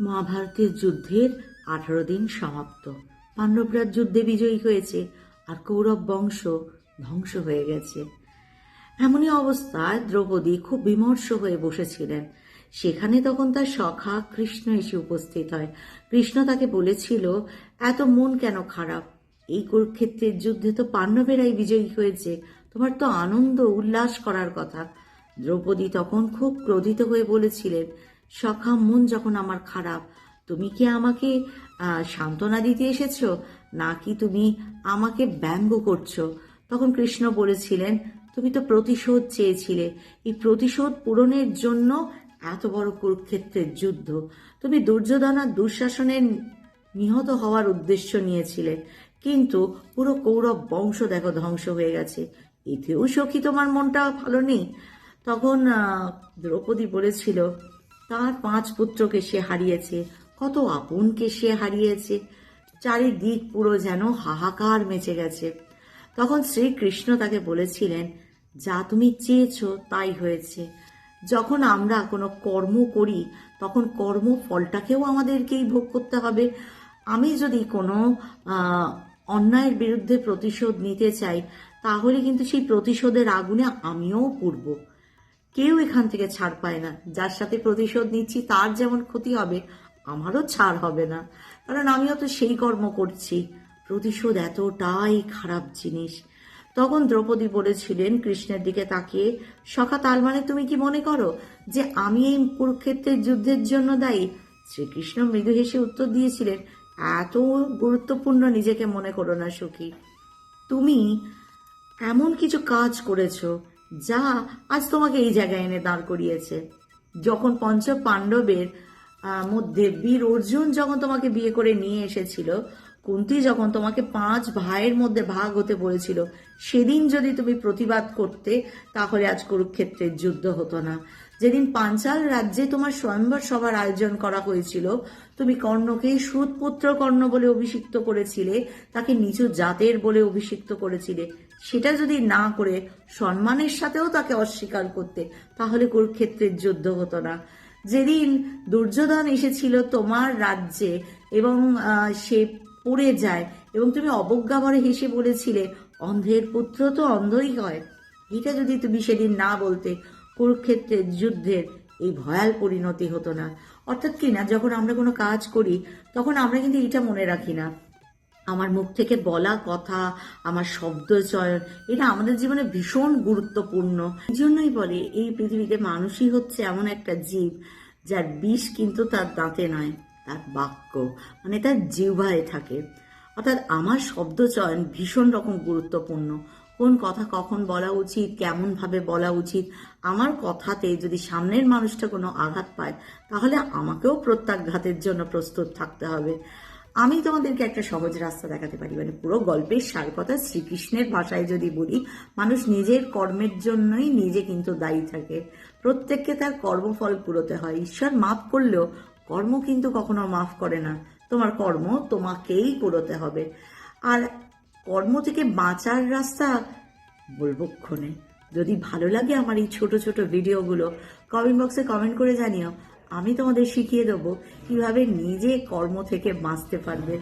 মহাভারতের যুদ্ধের আঠারো দিন সমাপ্ত। পাণ্ডবরাজ যুদ্ধে বিজয়ী হয়েছে, আর কৌরব বংশ ধ্বংস হয়ে গেছে। এমনই অবস্থায় দ্রৌপদী খুব বিমর্ষ হয়ে বসেছিলেন। সেখানে তখন তার সখা কৃষ্ণ এসে উপস্থিত হয়। কৃষ্ণ তাকে বলেছিল, এত মন কেন খারাপ? এই কুরুক্ষেত্রের যুদ্ধে তো পাণ্ডবেরাই বিজয়ী হয়েছে। তোমার তো আনন্দ, উল্লাস করার কথা। দ্রৌপদী তখন খুব ক্রোধিত হয়ে বলেছিলেন সখা মন যখন আমার খারাপ, তুমি কি আমাকে সান্ত্বনা দিতে এসেছ? নাকি তুমি আমাকে ব্যঙ্গ করছ? তখন কৃষ্ণ বলেছিলেন, তুমি তো প্রতিশোধ চেয়েছিলে। এই প্রতিশোধ পূরণের জন্য এত বড় কুরুক্ষেত্রের যুদ্ধ। তুমি দুর্যোধন আর দুঃশাসনের নিহত হওয়ার উদ্দেশ্য নিয়েছিলে। কিন্তু পুরো কৌরব বংশ দেখো ধ্বংস হয়ে গেছে। এতেও সখী তোমার মনটা ভালো নেই। তখন দ্রৌপদী বলেছিল তার পাঁচ পুত্রকে সে হারিয়েছে, কত আপনকে সে হারিয়েছে। চারিদিক পুরো যেন হাহাকার মেচে গেছে। তখন শ্রীকৃষ্ণ তাকে বলেছিলেন, যা তুমি চেয়েছো তাই হয়েছে। যখন আমরা কোনো কর্ম করি, তখন কর্ম ফলটাকেও আমাদেরকেই ভোগ করতে হবে। আমি যদি কোনো অন্যায়ের বিরুদ্ধে প্রতিশোধ নিতে চাই, তাহলে কিন্তু সেই প্রতিশোধের আগুনে আমিও পূর্ব কেউ এখান থেকে ছাড় পায় না। যার সাথে প্রতিশোধ নিচ্ছি, তার যেমন ক্ষতি হবে, আমারও ছাড় হবে না। কারণ আমিও তো সেই কর্ম করছি। প্রতিশোধ এতটাই খারাপ জিনিস। তখন দ্রৌপদী বলেছিলেন কৃষ্ণের দিকে তাকিয়ে, সখা, তার মানে তুমি কি মনে করো যে আমি এই কুরুক্ষেত্রের যুদ্ধের জন্য দায়ী? শ্রীকৃষ্ণ মৃদু হেসে উত্তর দিয়েছিলেন, এত গুরুত্বপূর্ণ নিজেকে মনে করো না, সখী। তুমি এমন কিছু কাজ করেছ যা আজ তোমাকে এই জায়গায় এনে দাঁড় করিয়েছে। যখন পঞ্চ পাণ্ডবের মধ্যে বীর অর্জুন যখন তোমাকে বিয়ে করে নিয়ে এসেছিল, কুন্তি যখন তোমাকে পাঁচ ভাইয়ের মধ্যে ভাগ হতে বলেছিল, সেদিন যদি তুমি প্রতিবাদ করতে, তাহলে আজ কুরুক্ষেত্রের যুদ্ধ হতো না। যেদিন পাঞ্চাল রাজ্যে তোমার স্বয়ম্বর সভার আয়োজন করা হয়েছিল, তুমি কর্ণকে সুদপুত্র কর্ণ বলে অভিষিক্ত করেছিলে, তাকে নিচু জাতের বলে অভিষিক্ত করেছিলে। সেটা যদি না করে সম্মানের সাথেও তাকে অস্বীকার করতে, তাহলে কুরুক্ষেত্রের যুদ্ধ হতো না। যেদিন দুর্যোধন এসেছিল তোমার রাজ্যে এবং সে পড়ে যায়, এবং তুমি অবজ্ঞাভরে হেসে বলেছিলে, অন্ধের পুত্র তো অন্ধই হয়। এটা যদি তুমি সেদিন না বলতে কুরুক্ষেত্রের যুদ্ধের এই ভয়াল পরিণতি হতো না। অর্থাৎ কি না, যখন আমরা কোনো কাজ করি, তখন আমরা কিন্তু এটা মনে রাখি না। আমার মুখ থেকে বলা কথা, আমার শব্দ চয়ন, এটা আমাদের জীবনে ভীষণ গুরুত্বপূর্ণ। এই জন্যই বলে, এই পৃথিবীতে মানুষই হচ্ছে এমন একটা জীব, যার বিষ কিন্তু তার দাঁতে নয়, তার বাক্য মানে তার জিহ্বায় থাকে। অর্থাৎ আমার শব্দ চয়ন ভীষণ রকম গুরুত্বপূর্ণ। কোন কথা কখন বলা উচিত, কেমন ভাবে বলা উচিত, আমার কথাতে যদি সামনের মানুষটা কোনো আঘাত পায়, তাহলে আমাকেও প্রত্যাঘাতের জন্য প্রস্তুত থাকতে হবে। আমি তোমাদেরকে একটা সহজ রাস্তা দেখাতে পারি মানে পুরো গল্পের সার কথা শ্রীকৃষ্ণের ভাষায় যদি বলি, মানুষ নিজের কর্মের জন্যই নিজে কিন্তু দায়ী থাকে। প্রত্যেককে তার কর্মফল পুরোতে হয়। ঈশ্বর মাফ করলেও কর্ম কিন্তু কখনো মাফ করে না। তোমার কর্ম তোমাকেই পুরোতে হবে। আর কর্ম থেকে বাঁচার রাস্তা বলব ক্ষণে। যদি ভালো লাগে আমার এই ছোট ছোট ভিডিওগুলো কমেন্ট বক্সে কমেন্ট করে জানিও। আমি তোমাদের শিখিয়ে দেবো কীভাবে নিজে কর্ম থেকে বাঁচতে পারবে।